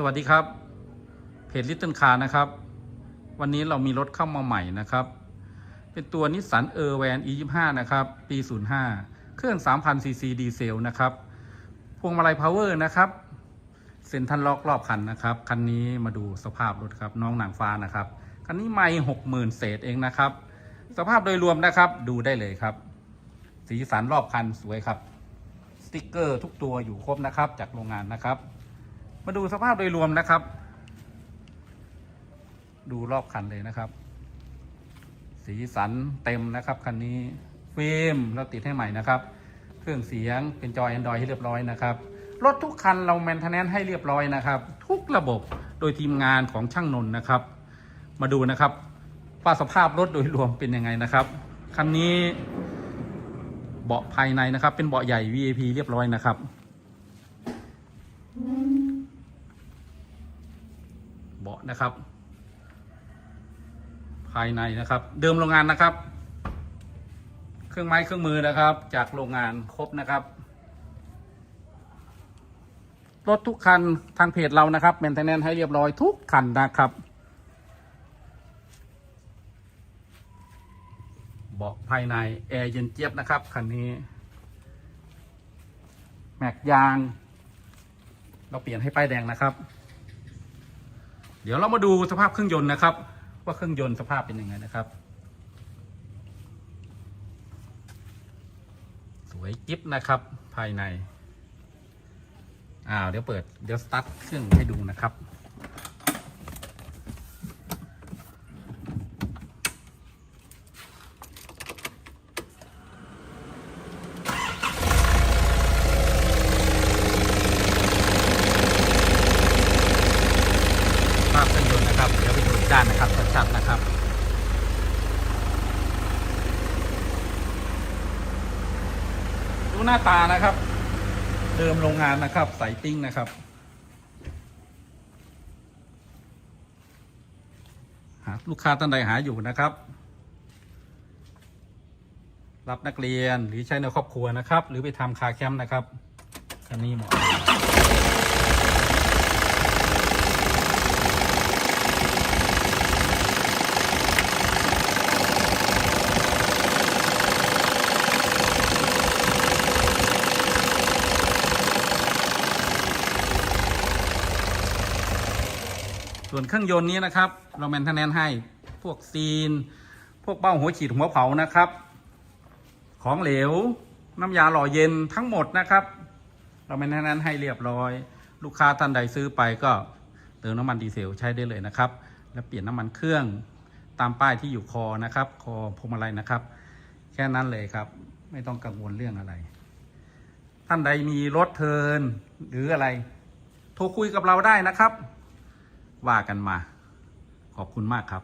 สวัสดีครับ เพจลิตเติ้ลคาร์นะครับ วันนี้เรามีรถเข้ามาใหม่นะครับ เป็นตัวนิสสันเออร์แวน E25 นะครับ ปี 05 เครื่อง 3,000 ซีซีดีเซลนะครับ พวงมาลัยพาวเวอร์นะครับ เซ็นทรัลล็อกรอบคันนะครับ คันนี้มาดูสภาพรถครับ น้องหนังฟ้านะครับ คันนี้ไม่หกหมื่นเศษเองนะครับ สภาพโดยรวมนะครับ ดูได้เลยครับ สีสันรอบคันสวยครับ สติกเกอร์ทุกตัวอยู่ครบนะครับ จากโรงงานนะครับ มาดูสภาพโดยรวมนะครับ ดูรอบคันเลยนะครับ สีสันเต็มนะครับคันนี้ฟิล์มเราติดให้ใหม่นะครับ เครื่องเสียงเป็นจอ Android ให้เรียบร้อยนะครับรถทุกคันเราแมนเทนแนนให้เรียบร้อยนะครับ ทุกระบบโดยทีมงานของช่างนนท์นะครับ มาดูนะครับว่าสภาพรถโดยรวมเป็นยังไงนะครับคันนี้เบาะภายในนะครับ เป็นเบาะใหญ่ VIP เรียบร้อยนะครับ เบาะนะครับ ภายในนะครับ เดิมโรงงานนะครับ เครื่องไม้เครื่องมือนะครับ จากโรงงานครบนะครับรถทุกคันทางเพจเรานะครับเมนเทนแนนให้เรียบร้อยทุกคันนะครับเบาะภายในแอร์เย็นเจี๊ยบนะครับคันนี้แม็กยาง เราเปลี่ยนให้ป้ายแดงนะครับ เดี๋ยวเรามาดูสภาพเครื่องยนต์นะครับ ว่าเครื่องยนต์สภาพเป็นยังไงนะครับ สวยจิ๊บนะครับ ภายในอ้าวเดี๋ยวเปิดเดี๋ยวสตาร์ทเครื่องให้ดูนะครับ ภาพเครื่องยนต์นะครับ เดี๋ยวไปดูอีกด้านนะครับชัดๆนะครับดูหน้าตานะครับ เดิมโรงงานนะครับใสติ้งนะครับหาลูกค้าท่านใดหาอยู่นะครับ รับนักเรียนหรือใช้ในครอบครัวนะครับ หรือไปทำคาแคมป์นะครับคันนี้เหมาะ ส่วนเครื่องยนต์นี้นะครับ เราแมนทนแนนให้พวกซีน พวกเบ้าหัวฉีดหัวเผานะครับ ของเหลว น้ำยาหล่อเย็นทั้งหมดนะครับ เราแมนทนแนนให้เรียบร้อย ลูกค้าท่านใดซื้อไปก็เติมน้ำมันดีเซลใช้ได้เลยนะครับ แล้วเปลี่ยนน้ำมันเครื่องตามป้ายที่อยู่คอนะครับ คอพวงมาลัยนะครับ แค่นั้นเลยครับ ไม่ต้องกังวลเรื่องอะไร ท่านใดมีรถเทินหรืออะไร โทรคุยกับเราได้นะครับ ว่ากันมา ขอบคุณมากครับ